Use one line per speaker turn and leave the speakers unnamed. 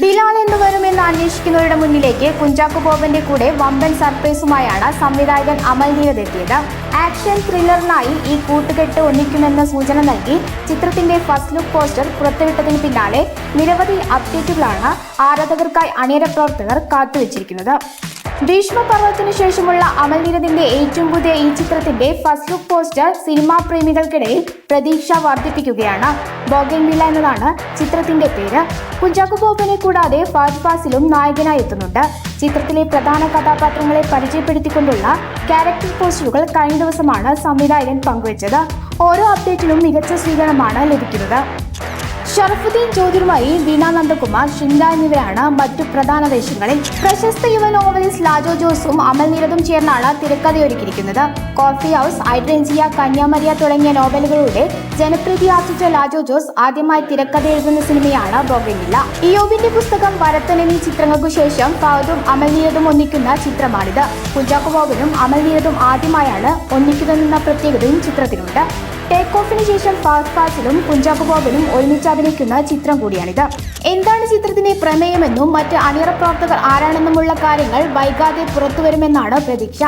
ബിലാൽ എന്ന് വരുമെന്ന് അന്വേഷിക്കുന്നവരുടെ മുന്നിലേക്ക് കുഞ്ചാക്കു ബോബന്റെ കൂടെ വമ്പൻ സർപ്രൈസുമായാണ് സംവിധായകൻ അമൽ നീരദ് എത്തിയത്. ആക്ഷൻ ത്രില്ലറിനായി ഈ കൂട്ടുകെട്ട് ഒന്നിക്കുമെന്ന സൂചന നൽകി ചിത്രത്തിന്റെ ഫസ്റ്റ് ലുക്ക് പോസ്റ്റർ പുറത്തുവിട്ടതിന് പിന്നാലെ നിരവധി അപ്ഡേറ്റുകളാണ് ആരാധകർക്കായി അണിയറ പ്രവർത്തകർ കാത്തുവച്ചിരിക്കുന്നത്. ഭീഷ്മപർവത്തിനു ശേഷമുള്ള അമൽ നീരദിന്റെ ഏറ്റവും പുതിയ ഈ ചിത്രത്തിന്റെ ഫസ്റ്റ് ലുക്ക് പോസ്റ്റർ സിനിമാ പ്രേമികൾക്കിടയിൽ പ്രതീക്ഷ വർദ്ധിപ്പിക്കുകയാണ്. ബോഗൻവില്ല എന്നതാണ് ചിത്രത്തിന്റെ പേര്. കുഞ്ചാക്കു ബോബനെ കൂടാതെ ഫാസ്റ്റ് പാസിലും നായകനായി എത്തുന്നുണ്ട്. ചിത്രത്തിലെ പ്രധാന കഥാപാത്രങ്ങളെ പരിചയപ്പെടുത്തിക്കൊണ്ടുള്ള ക്യാരക്ടർ പോസ്റ്ററുകൾ കഴിഞ്ഞ ദിവസമാണ് സംവിധായകൻ പങ്കുവച്ചത്. ഓരോ അപ്ഡേറ്റിലും മികച്ച സ്വീകരണമാണ് ലഭിക്കുന്നത്. ഷറഫുദ്ദീൻ ജ്യോതിർമയി വീണ നന്ദകുമാർ ഷിംല എന്നിവരാണ് മറ്റു പ്രധാന വേഷങ്ങളിൽ. പ്രശസ്ത യുവ നോവലിസ്റ്റ് ലാജോ ജോസും അമൽ നീരതും ചേർന്നാണ് തിരക്കഥയൊരുക്കിയിരിക്കുന്നത്. കോഫി ഹൗസ് ഹൈഡ്രൻസിയ കന്യാമരിയ തുടങ്ങിയ നോവലുകളുടെ ജനപ്രീതി ആർജിച്ച ലാജോ ജോസ് ആദ്യമായി തിരക്കഥ എഴുതുന്ന സിനിമയാണ് ബോഗനില്ല. ഇയോബിന്റെ പുസ്തകം വരത്തൻ എന്നീ ചിത്രങ്ങൾക്കു ശേഷം ഫൗദും അമൽ നീരതും ഒന്നിക്കുന്ന ചിത്രമാണിത്. കുഞ്ചാക്കോ ബോബനും അമൽ നീരതും ആദ്യമായാണ് ഒന്നിക്കുന്നതെന്ന പ്രത്യേകതയും ചിത്രത്തിനുണ്ട് ടേക്ക് ഓഫിന് ശേഷം ഫാസ്റ്റ് ഫാസിലും കുഞ്ചാക്കു ബോബനും ഒരുമിച്ച് അഭിനയിക്കുന്ന ചിത്രം കൂടിയാണിത്. എന്താണ് ചിത്രത്തിന്റെ പ്രമേയമെന്നും മറ്റ് അണിയറ പ്രവർത്തകർ ആരാണെന്നുമുള്ള കാര്യങ്ങൾ വൈകാതെ പുറത്തുവരുമെന്നാണ് പ്രതീക്ഷ.